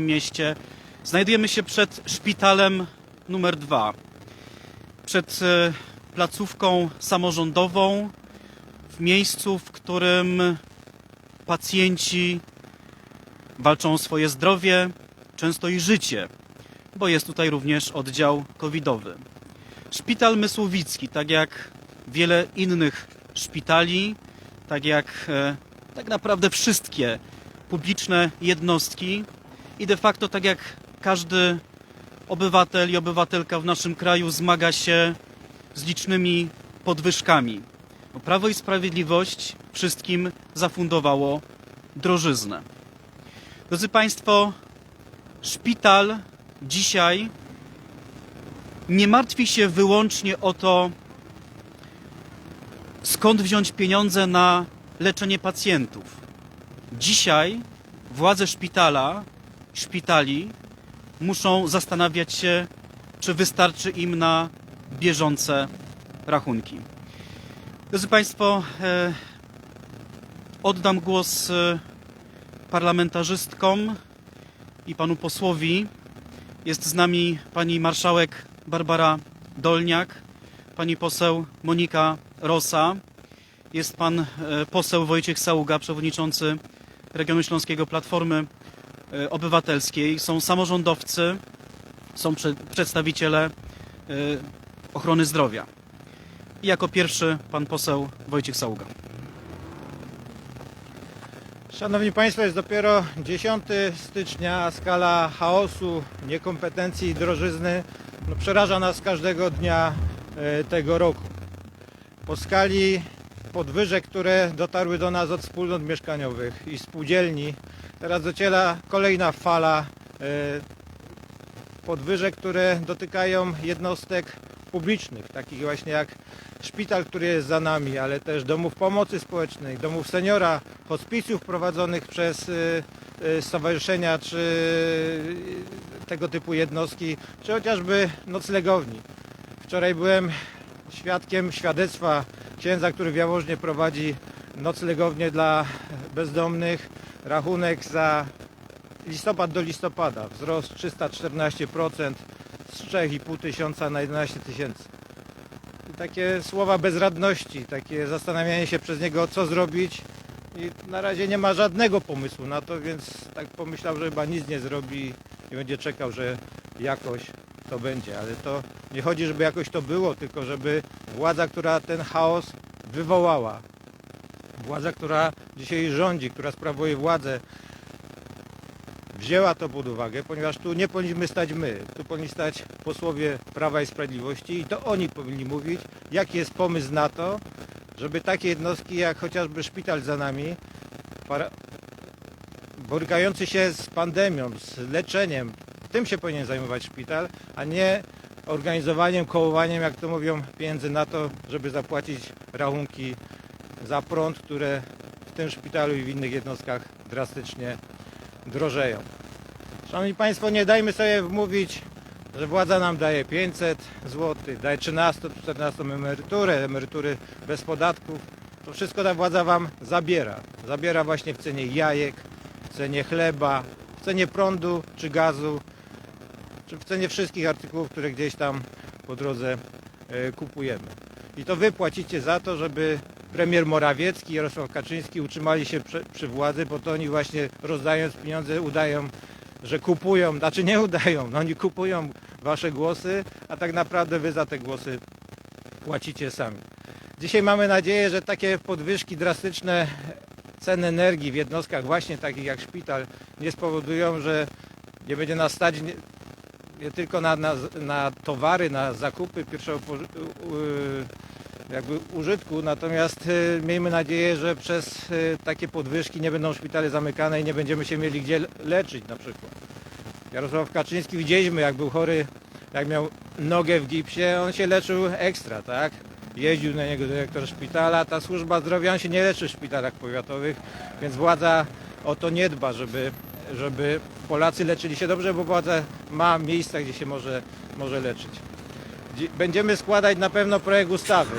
mieście. Znajdujemy się przed szpitalem numer dwa. Przed e, placówką samorządową, w miejscu, w którym pacjenci walczą o swoje zdrowie, często i życie, bo jest tutaj również oddział covidowy. Szpital Mysłowicki, tak jak wiele innych szpitali, tak jak e, tak naprawdę wszystkie publiczne jednostki i de facto tak jak każdy obywatel i obywatelka w naszym kraju zmaga się z licznymi podwyżkami. Bo Prawo i Sprawiedliwość wszystkim zafundowało drożyznę. Drodzy Państwo, szpital dzisiaj nie martwi się wyłącznie o to, skąd wziąć pieniądze na leczenie pacjentów. Dzisiaj władze szpitala, szpitali muszą zastanawiać się, czy wystarczy im na bieżące rachunki. Drodzy Państwo, e, oddam głos e, parlamentarzystkom i panu posłowi. Jest z nami pani marszałek Barbara Dolniak, pani poseł Monika Rosa, jest pan e, poseł Wojciech Saługa, przewodniczący regionu śląskiego Platformy Obywatelskiej, są samorządowcy, są prze- przedstawiciele e, ochrony zdrowia. I jako pierwszy pan poseł Wojciech Saługa. Szanowni Państwo, jest dopiero 10 stycznia, a skala chaosu, niekompetencji i drożyzny no, przeraża nas każdego dnia e, tego roku. Po skali podwyżek, które dotarły do nas od wspólnot mieszkaniowych i spółdzielni, teraz dociera kolejna fala e, podwyżek, które dotykają jednostek publicznych, takich właśnie jak szpital, który jest za nami, ale też domów pomocy społecznej, domów seniora, hospicjów prowadzonych przez y, y, stowarzyszenia czy tego typu jednostki, czy chociażby noclegowni. Wczoraj byłem świadkiem świadectwa księdza, który w Jaworznie prowadzi noclegownię dla bezdomnych. Rachunek za listopad do listopada wzrost 314% z 3,5 tysiąca na 11 tysięcy. Takie słowa bezradności, takie zastanawianie się przez niego, co zrobić. I na razie nie ma żadnego pomysłu na to, więc tak pomyślał, że chyba nic nie zrobi i będzie czekał, że jakoś to będzie. Ale to nie chodzi, żeby jakoś to było, tylko żeby władza, która ten chaos wywołała, władza, która dzisiaj rządzi, która sprawuje władzę, wzięła to pod uwagę, ponieważ tu nie powinniśmy stać my, tu powinni stać posłowie Prawa i Sprawiedliwości i to oni powinni mówić, jaki jest pomysł na to, żeby takie jednostki jak chociażby szpital za nami, para- borykający się z pandemią, z leczeniem, tym się powinien zajmować szpital, a nie organizowaniem, kołowaniem, jak to mówią, pieniędzy na to, żeby zapłacić rachunki za prąd, które w tym szpitalu i w innych jednostkach drastycznie drożeją. Szanowni Państwo, nie dajmy sobie wmówić, że władza nam daje 500 zł, daje 13, 14 emeryturę, emerytury bez podatków. To wszystko ta władza Wam zabiera. Zabiera właśnie w cenie jajek, w cenie chleba, w cenie prądu czy gazu, czy w cenie wszystkich artykułów, które gdzieś tam po drodze e, kupujemy. I to Wy płacicie za to, żeby premier Morawiecki i Jarosław Kaczyński utrzymali się przy, przy władzy, bo to oni właśnie rozdając pieniądze udają, że kupują, znaczy nie udają, no oni kupują Wasze głosy, a tak naprawdę Wy za te głosy płacicie sami. Dzisiaj mamy nadzieję, że takie podwyżki drastyczne cen energii w jednostkach właśnie takich jak szpital nie spowodują, że nie będzie nas stać nie, nie tylko na, na, na towary, na zakupy pierwszego jakby użytku, natomiast y, miejmy nadzieję, że przez y, takie podwyżki nie będą szpitale zamykane i nie będziemy się mieli gdzie le- leczyć na przykład. Jarosław Kaczyński widzieliśmy jak był chory, jak miał nogę w gipsie, on się leczył ekstra, tak? Jeździł na niego dyrektor szpitala, ta służba zdrowia on się nie leczy w szpitalach powiatowych, więc władza o to nie dba, żeby, żeby Polacy leczyli się dobrze, bo władza ma miejsca, gdzie się może, może leczyć. Dzi- Będziemy składać na pewno projekt ustawy,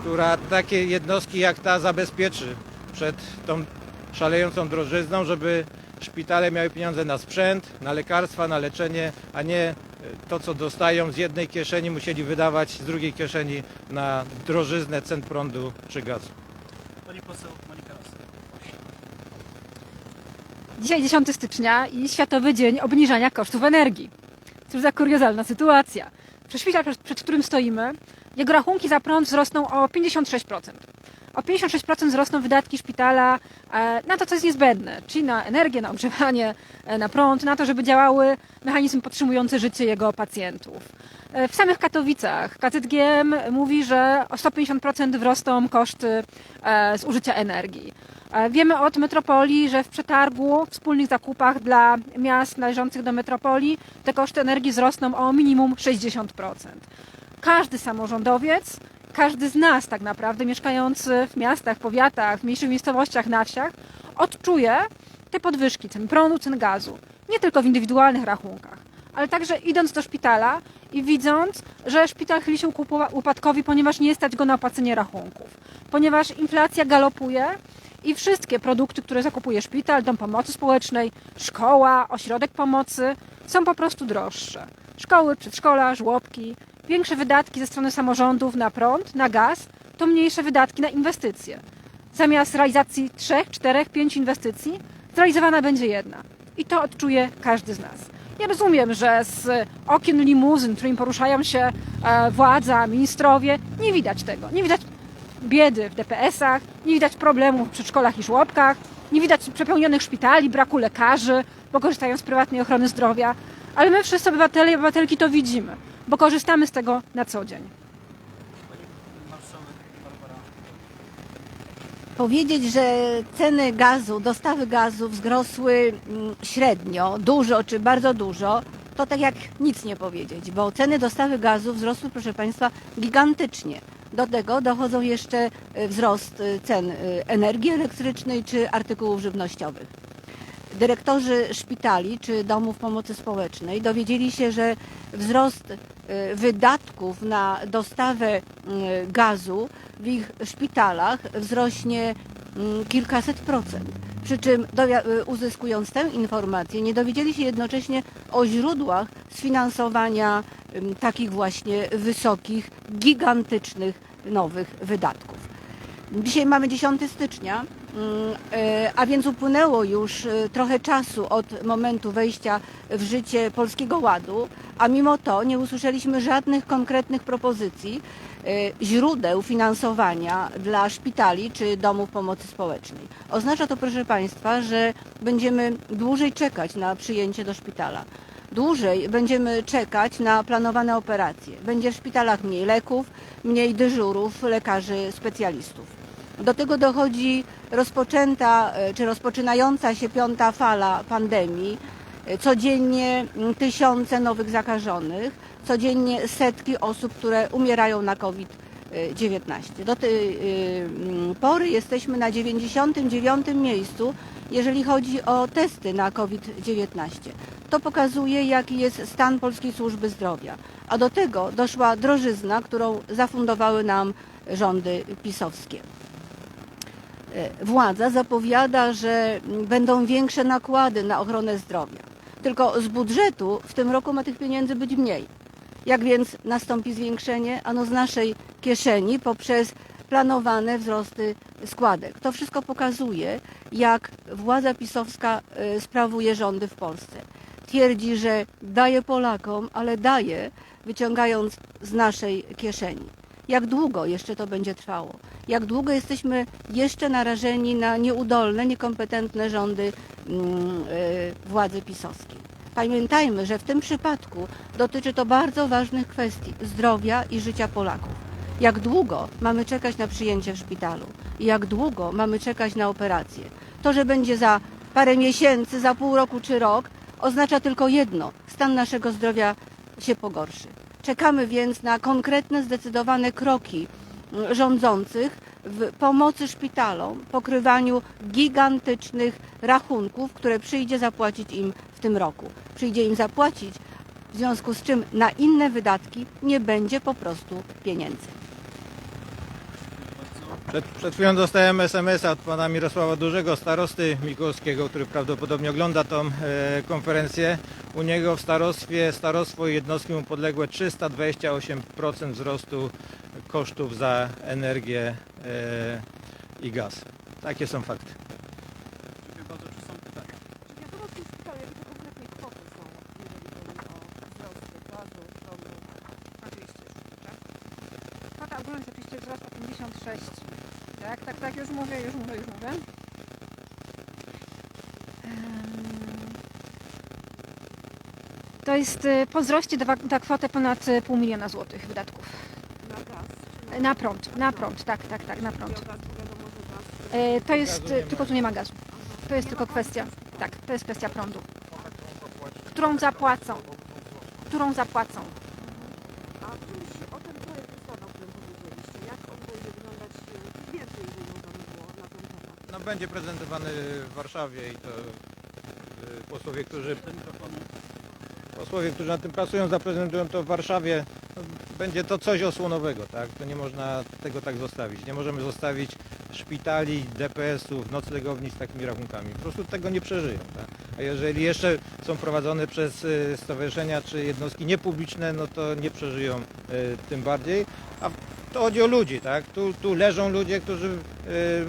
która takie jednostki jak ta zabezpieczy przed tą szalejącą drożyzną, żeby szpitale miały pieniądze na sprzęt, na lekarstwa, na leczenie, a nie e, to, co dostają z jednej kieszeni, musieli wydawać z drugiej kieszeni na drożyznę cen prądu czy gazu. Pani poseł Monika. Dzisiaj 10 stycznia i Światowy Dzień Obniżania Kosztów Energii. Cóż za kuriozalna sytuacja. Przez szpital, przed, przed którym stoimy, jego rachunki za prąd wzrosną o 56%. O 56% wzrosną wydatki szpitala e, na to, co jest niezbędne, czyli na energię, na ogrzewanie, e, na prąd, na to, żeby działały mechanizmy podtrzymujące życie jego pacjentów. E, W samych Katowicach KZGM mówi, że o 150% wzrosną koszty zużycia energii. E, Wiemy od metropolii, że w przetargu, w wspólnych zakupach dla miast należących do metropolii te koszty energii wzrosną o minimum 60%. Każdy samorządowiec, każdy z nas tak naprawdę mieszkający w miastach, powiatach, w mniejszych miejscowościach, na wsiach odczuje te podwyżki cen prądu, cen gazu. Nie tylko w indywidualnych rachunkach, ale także idąc do szpitala i widząc, że szpital chyli się upadkowi, ponieważ nie stać go na opłacenie rachunków. Ponieważ inflacja galopuje i wszystkie produkty, które zakupuje szpital, dom pomocy społecznej, szkoła, ośrodek pomocy są po prostu droższe. Szkoły, przedszkola, żłobki, większe wydatki ze strony samorządów na prąd, na gaz, to mniejsze wydatki na inwestycje. Zamiast realizacji trzech, czterech, pięć inwestycji, zrealizowana będzie jedna. I to odczuje każdy z nas. Ja rozumiem, że z okien limuzyn, którymi poruszają się e, władza, ministrowie, nie widać tego. Nie widać biedy w DPS-ach, nie widać problemów w przedszkolach i żłobkach, nie widać przepełnionych szpitali, braku lekarzy, bo korzystają z prywatnej ochrony zdrowia. Ale my wszyscy obywatele i obywatelki to widzimy, bo korzystamy z tego na co dzień. Powiedzieć, że ceny gazu, dostawy gazu wzrosły mm, średnio, dużo czy bardzo dużo, to tak jak nic nie powiedzieć, bo ceny dostawy gazu wzrosły, proszę Państwa, gigantycznie. Do tego dochodzą jeszcze y, wzrost y, cen y, energii elektrycznej czy artykułów żywnościowych. Dyrektorzy szpitali czy domów pomocy społecznej dowiedzieli się, że wzrost wydatków na dostawę gazu w ich szpitalach wzrośnie mm, kilkaset procent. Przy czym uzyskując tę informację, nie dowiedzieli się jednocześnie o źródłach sfinansowania takich właśnie wysokich, gigantycznych nowych wydatków. Dzisiaj mamy 10 stycznia, mm, e, a więc upłynęło już e, trochę czasu od momentu wejścia w życie Polskiego Ładu, a mimo to nie usłyszeliśmy żadnych konkretnych propozycji e, źródeł finansowania dla szpitali czy domów pomocy społecznej. Oznacza to, proszę Państwa, że będziemy dłużej czekać na przyjęcie do szpitala. Dłużej będziemy czekać na planowane operacje. Będzie w szpitalach mniej leków, mniej dyżurów lekarzy specjalistów. Do tego dochodzi rozpoczęta e, czy rozpoczynająca się piąta fala pandemii. E, Codziennie mm, tysiące nowych zakażonych, codziennie setki osób, które umierają na COVID-19. Do tej y, mm, pory jesteśmy na 99 miejscu, jeżeli chodzi o testy na COVID-19. To pokazuje, jaki jest stan polskiej służby zdrowia. A do tego doszła drożyzna, którą zafundowały nam rządy pisowskie. E, Władza zapowiada, że będą większe nakłady na ochronę zdrowia. Tylko z budżetu w tym roku ma tych pieniędzy być mniej. Jak więc nastąpi zwiększenie? Ano z naszej kieszeni poprzez planowane wzrosty składek. To wszystko pokazuje, jak władza pisowska e, sprawuje rządy w Polsce. Twierdzi, że daje Polakom, ale daje, wyciągając z naszej kieszeni. Jak długo jeszcze to będzie trwało? Jak długo jesteśmy jeszcze narażeni na nieudolne, niekompetentne rządy mm, e, władzy pisowskiej? Pamiętajmy, że w tym przypadku dotyczy to bardzo ważnych kwestii zdrowia i życia Polaków. Jak długo mamy czekać na przyjęcie w szpitalu i jak długo mamy czekać na operację? To, że będzie za parę miesięcy, za pół roku czy rok, oznacza tylko jedno: stan naszego zdrowia się pogorszy. Czekamy więc na konkretne, zdecydowane kroki mm, rządzących w pomocy szpitalom, pokrywaniu gigantycznych rachunków, które przyjdzie zapłacić im w tym roku. Przyjdzie im zapłacić, w związku z czym na inne wydatki nie będzie po prostu pieniędzy. Przed, przed chwilą dostałem SMS-a od pana Mirosława Dużego, starosty Mikołowskiego, który prawdopodobnie ogląda tą e, konferencję. U niego w starostwie, starostwo i jednostki mu podległe 328% wzrostu kosztów za energię e, i gaz. Takie są fakty. Dziękuję bardzo. Czy są pytania? Wiadomo w tym szpitalu, jakie to konkretnie kwoty są, jeżeli chodzi o wzrosty gazu, prądu. Oczywiście, tak. Jest oczywiście wzrost o 56. Tak, tak, tak, już mówię, już mówię, już mówię. To jest y, po wzroście da, da kwotę ponad y, pół miliona złotych wydatków. Na gaz. czy Na prąd, na prąd, tak, tak, tak, na prąd. E, To jest, tylko tu nie ma gazu. To jest tylko kwestia, tak, to jest kwestia prądu. Którą zapłacą, którą zapłacą. A czymś o ten projekt ustawy, o którym powiedzieliście, jak on będzie wyglądać e, więcej, jeżeli można by było na ten temat? No, będzie prezentowany w Warszawie i to e, posłowie, którzy. Posłowie, którzy nad tym pracują, zaprezentują to w Warszawie. No, Będzie to coś osłonowego, tak? To nie można tego tak zostawić. Nie możemy zostawić szpitali, DPS-ów, noclegowni z takimi rachunkami. Po prostu tego nie przeżyją, tak? A jeżeli jeszcze są prowadzone przez y, stowarzyszenia czy jednostki niepubliczne, no to nie przeżyją y, tym bardziej. A to chodzi o ludzi, tak? Tu, tu leżą ludzie, którzy y,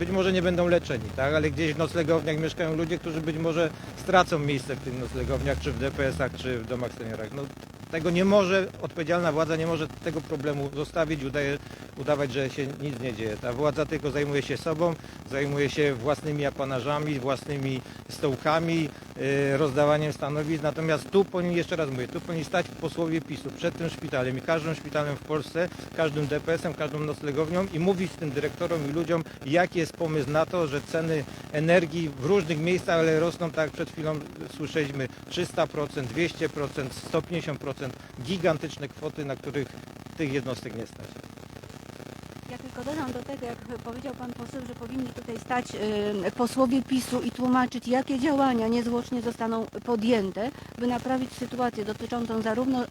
być może nie będą leczeni, tak? ale gdzieś w noclegowniach mieszkają ludzie, którzy być może stracą miejsce w tych noclegowniach, czy w DPS-ach, czy w domach seniorach. No, tego nie może, odpowiedzialna władza nie może tego problemu zostawić, udaje, udawać, że się nic nie dzieje. Ta władza tylko zajmuje się sobą, zajmuje się własnymi apanarzami, własnymi stołkami, yy, rozdawaniem stanowisk. Natomiast tu powinni, jeszcze raz mówię, tu powinni stać posłowie PiSu przed tym szpitalem i każdym szpitalem w Polsce, każdym DPS-em, każdą noclegownią i mówić tym dyrektorom i ludziom, jaki jest pomysł na to, że ceny energii w różnych miejscach, ale rosną, tak jak przed chwilą słyszeliśmy, 300%, 200%, 150%, gigantyczne kwoty, na których tych jednostek nie stać. Ja tylko dodam do tego, jak powiedział pan poseł, że powinni tutaj stać y, posłowie PiSu i tłumaczyć, jakie działania niezwłocznie zostaną podjęte, by naprawić sytuację dotyczącą zarówno y,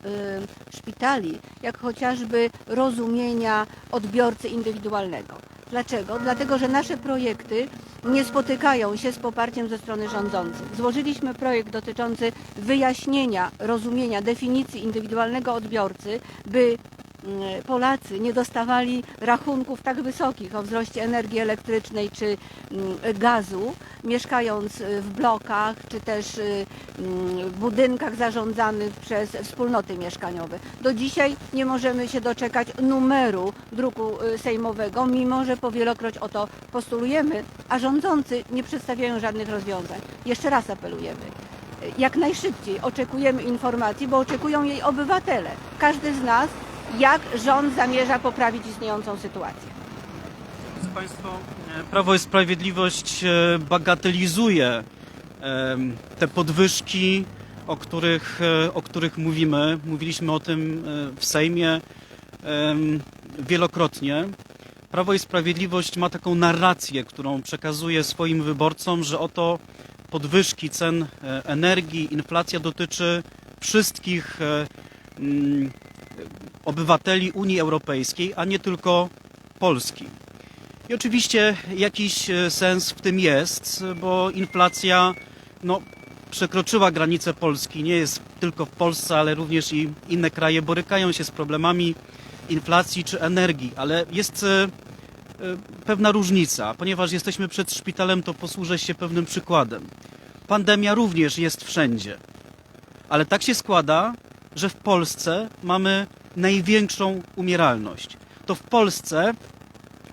szpitali, jak chociażby rozumienia odbiorcy indywidualnego. Dlaczego? Dlatego, że nasze projekty nie spotykają się z poparciem ze strony rządzących. Złożyliśmy projekt dotyczący wyjaśnienia, rozumienia definicji indywidualnego odbiorcy, by mm, Polacy nie dostawali rachunków tak wysokich o wzroście energii elektrycznej czy mm, gazu, mieszkając y, w blokach czy też y, mm, budynkach zarządzanych przez wspólnoty mieszkaniowe. Do dzisiaj nie możemy się doczekać numeru druku y, sejmowego, mimo że powielokroć o to postulujemy, a rządzący nie przedstawiają żadnych rozwiązań. Jeszcze raz apelujemy jak najszybciej oczekujemy informacji, bo oczekują jej obywatele. Każdy z nas, jak rząd zamierza poprawić istniejącą sytuację. Drodzy Państwo, e, Prawo i Sprawiedliwość e, bagatelizuje em, te podwyżki, o których, e, o których mówimy. Mówiliśmy o tym e, w Sejmie wielokrotnie. Prawo i Sprawiedliwość ma taką narrację, którą przekazuje swoim wyborcom, że oto podwyżki cen e, energii, inflacja dotyczy wszystkich e, mm, obywateli Unii Europejskiej, a nie tylko Polski. I oczywiście jakiś e, sens w tym jest, bo inflacja no, przekroczyła granice Polski. Nie jest tylko w Polsce, ale również i inne kraje borykają się z problemami inflacji czy energii, ale jest e, e, pewna różnica. Ponieważ jesteśmy przed szpitalem, to posłużę się pewnym przykładem. Pandemia również jest wszędzie. Ale tak się składa, że w Polsce mamy największą umieralność. To w Polsce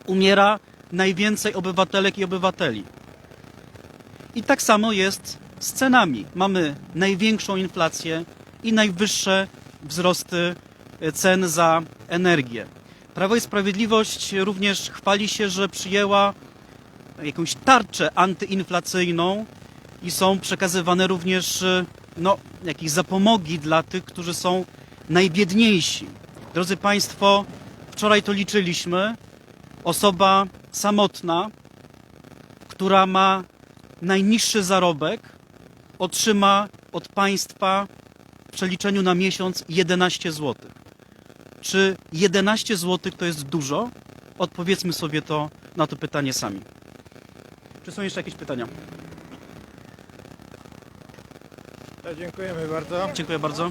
umiera najwięcej obywatelek i obywateli. I tak samo jest z cenami. Mamy największą inflację i najwyższe wzrosty e, cen za energię. Prawo i Sprawiedliwość również chwali się, że przyjęła jakąś tarczę antyinflacyjną i są przekazywane również e, no, jakieś zapomogi dla tych, którzy są najbiedniejsi. Drodzy Państwo, wczoraj to liczyliśmy. Osoba samotna, która ma najniższy zarobek, otrzyma od państwa w przeliczeniu na miesiąc 11 zł. Czy 11 zł to jest dużo? Odpowiedzmy sobie to na to pytanie sami. Czy są jeszcze jakieś pytania? To dziękujemy bardzo. Dziękuję bardzo.